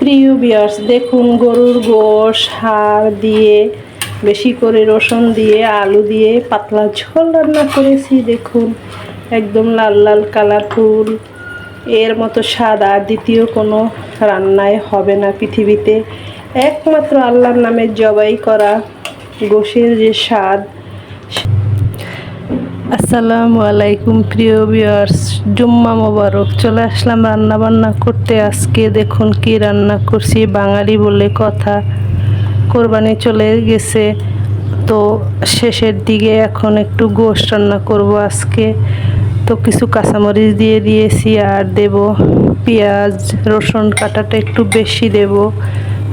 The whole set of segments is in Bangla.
প্রিয় বিয়ার্স, দেখুন গরুর গোশ, হাড় দিয়ে, বেশি করে রসুন দিয়ে, আলু দিয়ে পাতলা ঝোল রান্না করেছি, দেখুন। একদম লাল লাল কালারফুল। এর মতো স্বাদ আর দ্বিতীয় কোনো রান্নায় হবে না পৃথিবীতে। একমাত্র আল্লাহর নামে জবাই করা গোশের যে স্বাদ আসসালামু আলাইকুম, প্রিয় ভিউয়ার্স জুম্মা মোবারক। চলে আসলাম রান্না বান্না করতে। আজকে দেখুন কি রান্না করছি, বাঙালি বলে কথা। কোরবানি চলে গেছে, তো শেষের দিকে এখন একটু গোশ রান্না করব আজকে। তো কিছু কাঁচামরিচ দিয়ে দিয়েছি, আর দেব পেঁয়াজ, রসুন কাটাটা একটু বেশি দেব।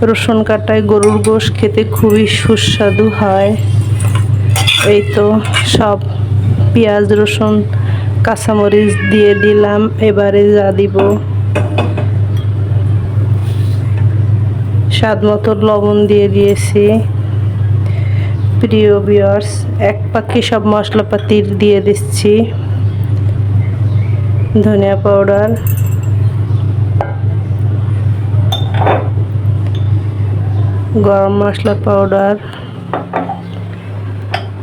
রসুন কাটায় গরুর গোশ খেতে খুবই সুস্বাদু হয়। এই তো সব পেঁয়াজ, রসুন, কাঁচামরিচ দিয়ে দিলাম। এবারে যা দিব। স্বাদ মতো লবণ দিয়ে দিয়েছি। প্রিয় বিয়ার্স এক পাখি সব মশলাপাতি দিয়ে দিচ্ছি। ধনিয়া পাউডার। গরম মশলা পাউডার।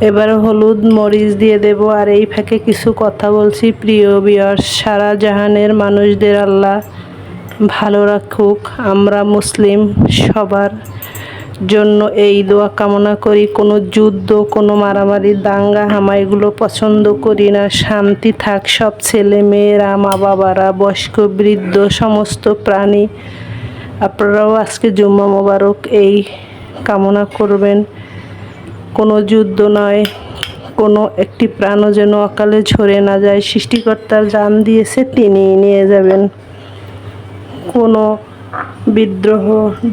এবার হলুদ মরিচ দিয়ে দেব আর এই ফাঁকে কিছু কথা বলছি। প্রিয় বিয়ার সারা জাহানের মানুষদের আল্লাহ ভালো রাখুক। আমরা মুসলিম, সবার জন্য এই দোয়া কামনা করি। কোনো যুদ্ধ, কোনো মারামারি, দাঙ্গা হামা এগুলো পছন্দ করি না। শান্তি থাক, সব ছেলে মেয়েরা মা বাবারা বয়স্ক, বৃদ্ধ, সমস্ত প্রাণী। আপনারাও আজকে জুম্মা মোবারক এই কামনা করবেন। কোনো যুদ্ধ নয়, কোনো একটি প্রাণও যেন অকালে ঝরে না যায়। সৃষ্টিকর্তার জান দিয়েছে তিনি নিয়ে যাবেন। কোনো বিদ্রোহ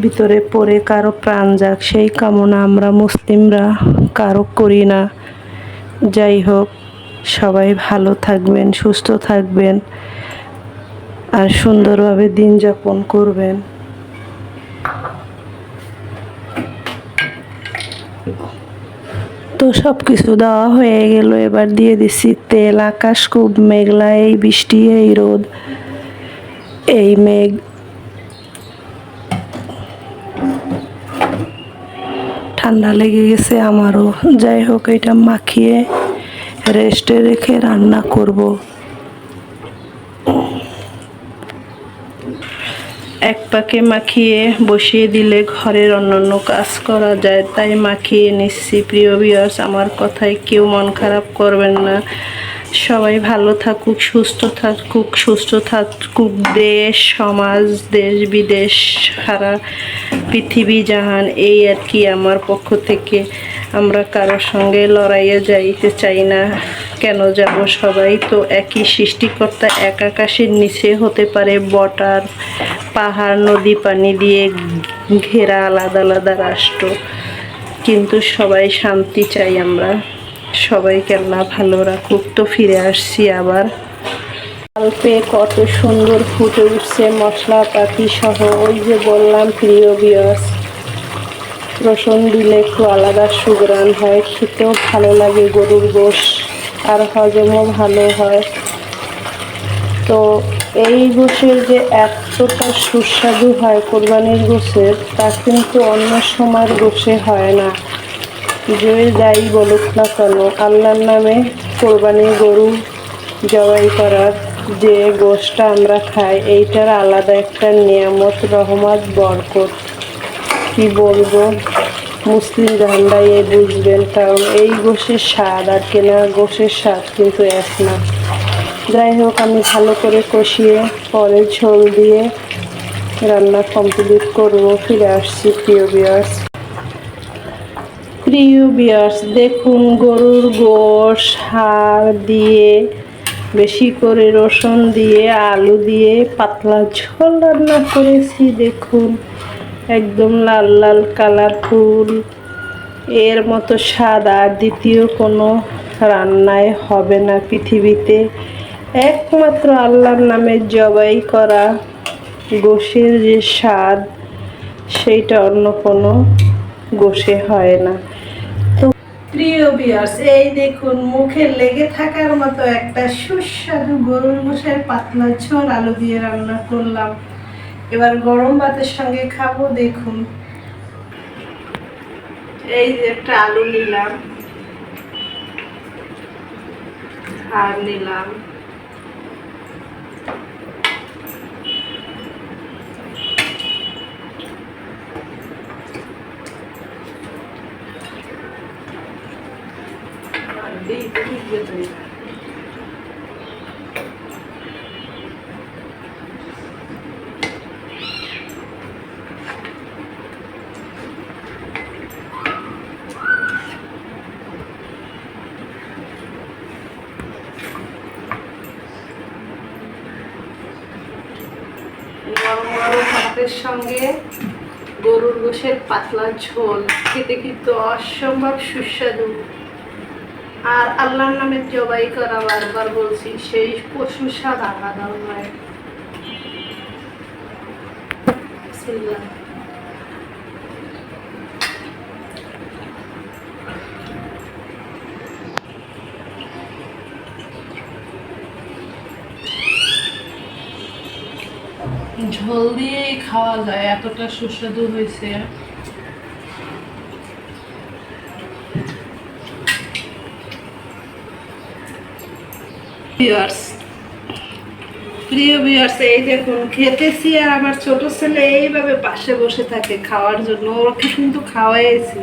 ভিতরে পড়ে কারও প্রাণ যাক, সেই কামনা আমরা মুসলিমরা কারও করি না। যাই হোক, সবাই ভালো থাকবেন, সুস্থ থাকবেন আর সুন্দরভাবে দিন যাপন করবেন। তো সব কিছু দেওয়া হয়ে গেল। এবার দিয়ে দিচ্ছি তেল, আকাশ খুব মেঘলা, এই বৃষ্টি, এই রোদ, এই মেঘ। ঠান্ডা লেগে গেছে আমারও। যাই হোক, এটা মাখিয়ে রেস্টে রেখে রান্না করব। এক পাকে মাখিয়ে বসিয়ে দিলে ঘরের অন্যান্য কাজ করা যায়, তাই মাখিয়ে নিচ্ছি। প্রিয় বিয়ার্স আমার কথায় কেউ মন খারাপ করবেন না। সবাই ভালো থাকুক, সুস্থ থাকুক সুস্থ থাকুক। দেশ, সমাজ, দেশ, বিদেশ, সারা পৃথিবী জাহান, এই আর কি আমার পক্ষ থেকে। আমরা কারোর সঙ্গে লড়াইয়ে যাইতে চাই না। কেন যাব সবাই? তো একই সৃষ্টিকর্তা এক আকাশের নিচে হতে পারে বটার পাহাড়, নদী পানি দিয়ে ঘেরা আলাদা আলাদা রাষ্ট্র। কিন্তু সবাই শান্তি চাই আমরা। সবাইকে আল্লাহ ভালো রাখুক। তো ফিরে আসছি আবার। অল্পে কত সুন্দর ফুটে উঠছে মশলাপাতি সহ। ওই যে বললাম, প্রিয় বিয়স রসুন দিলে একটু আলাদা সুগ্রান হয়। খেতেও ভালো লাগে গরুর গোশ। আর হজমও ভালো হয়। তো এই গোশের যে এতটা সুস্বাদু হয় কোরবানির গোশের তা কিন্তু অন্য সময়ের গোশে হয় না। যে যাই বলুক না কেন, আল্লাহর নামে কোরবানির গরু জবাই করার যে গোশটা আমরা খাই, এইটার আলাদা একটা নিয়ামত, রহমত, বরকত। কি বলব? মুসলিম ঝান্ডাই এ বুঝবেন, কারণ এই গোষের স্বাদ আর কেনা গোষের স্বাদ কিন্তু এক না। যাই হোক, আমি ভালো করে কষিয়ে পরে ঝোল দিয়ে রান্না কমপ্লিট করব, ফিরে আসছি প্রিয় বিয়ার্স প্রিয় বিয়ার্স দেখুন গরুর গোশ, হাড় দিয়ে বেশি করে রসুন দিয়ে, আলু দিয়ে পাতলা ঝোল রান্না করেছি, দেখুন। একদম লাল লাল কালারফুল। এর মতো স্বাদ আর দ্বিতীয় কোনো রান্নায় হবে না পৃথিবীতে। একমাত্র আল্লাহর নামে জবাই করা গোশের যে স্বাদ, সেইটা অন্য কোনো গোশে হয় না। তো প্রিয় বিয়ার্স এই দেখুন, মুখে লেগে থাকার মতো একটা সুস্বাদু গরুর গোশের পাতলা ঝোল আলু দিয়ে রান্না করলাম। এবার গরম ভাতের সঙ্গে খাব দেখুন। এই যে একটা আলু নিলাম। আর নিলাম। আর দিই দিই ভেতরে। গরম গরম ভাতের সঙ্গে গরুর গোশের পাতলা ঝোল। খেতে কিন্তু অসম্ভব সুস্বাদু। আর আল্লাহর নামে জবাই করা বারবার বলছি, সেই পশু স্বাদ আলাদা হয়। ঝোল দিয়েই খাওয়া যায়, এতটা সুস্বাদু হয়েছে। প্রিয় ভিউয়ার্স এই দেখুন, খেতেছি আর আমার ছোট ছেলে এইভাবে পাশে বসে থাকে খাওয়ার জন্য। ওকে কিন্তু খাওয়াইছি।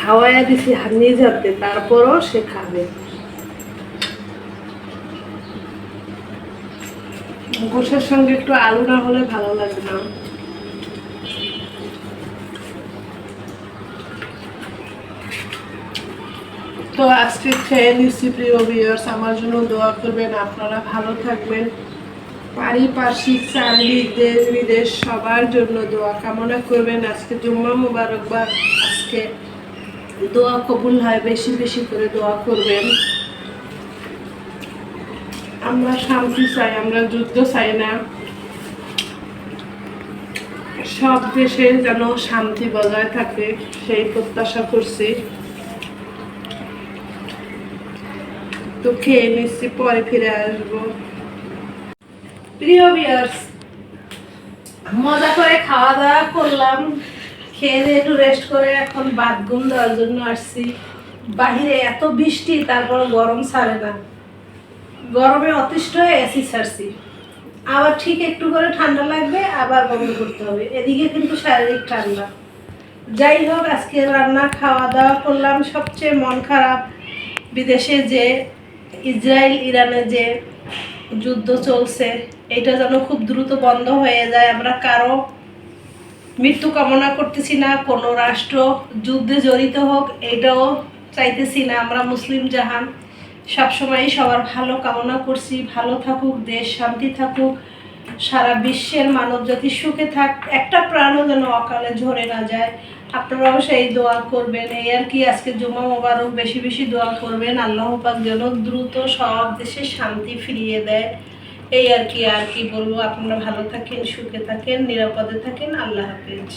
খাওয়াইয়া দিছি হানিয়ে যাতে তারপরও সে খাবে। গোসের সঙ্গে একটু আলু না হলে ভালো লাগবে না। তো আজকে খেয়ে নিচ্ছি প্রিয় ভিউয়ার্স আমার জন্য দোয়া করবেন, আপনারা ভালো থাকবেন। পারিপার্শ্বিক, চারিদিক দেশ বিদেশ সবার জন্য দোয়া কামনা করবেন। আজকে জুম্মা মুবারকবাদ। আজকে দোয়া কবুল হয়, বেশি বেশি করে দোয়া করবেন। আমরা শান্তি চাই, আমরা যুদ্ধ চাই না। সব দেশে যেন শান্তি বজায় থাকে, সেই প্রত্যাশা করছি। তো খেয়ে নিচ্ছি, পরে ফিরে আসব। প্রিয় বিয়ার্স মজা করে খাওয়া দাওয়া করলাম। খেয়ে দিয়ে একটু রেস্ট করে এখন বাদ ঘুম দেওয়ার জন্য আসছি। বাহিরে এত বৃষ্টি তারপর গরম ছাড়ে না। গরমে অতিষ্ঠ হয়ে এসি ছাড়ছি। আবার ঠিক একটু করে ঠান্ডা লাগবে, আবার বন্ধ করতে হবে। এদিকে কিন্তু শারীরিক ঠান্ডা। যাই হোক, আজকে রান্না খাওয়া দাওয়া করলাম। সবচেয়ে মন খারাপ বিদেশে যে ইসরায়েল, ইরানে যে যুদ্ধ চলছে, এটা যেন খুব দ্রুত বন্ধ হয়ে যায়। আমরা কারও মৃত্যু কামনা করতেছি না, কোনো রাষ্ট্র যুদ্ধে জড়িত হোক, এটাও চাইতেছি না। আমরা মুসলিম জাহান। সবসময়ই সবার ভালো কামনা করছি, ভালো থাকুক, দেশ শান্তি থাকুক, সারা বিশ্বের মানব জাতি সুখে থাক, একটা প্রাণও যেন অকালে ঝরে না যায়। আপনারাও সেই দোয়া করবেন, এই আর কি আজকে জুমা মোবারক বেশি বেশি দোয়া করবেন, আল্লাহ পাক যেন দ্রুত সব দেশে শান্তি ফিরিয়ে দেয়। এই আর কি আর কি বলব, আপনারা ভালো থাকেন, সুখে থাকেন, নিরাপদে থাকেন, আল্লাহ হাফেজ।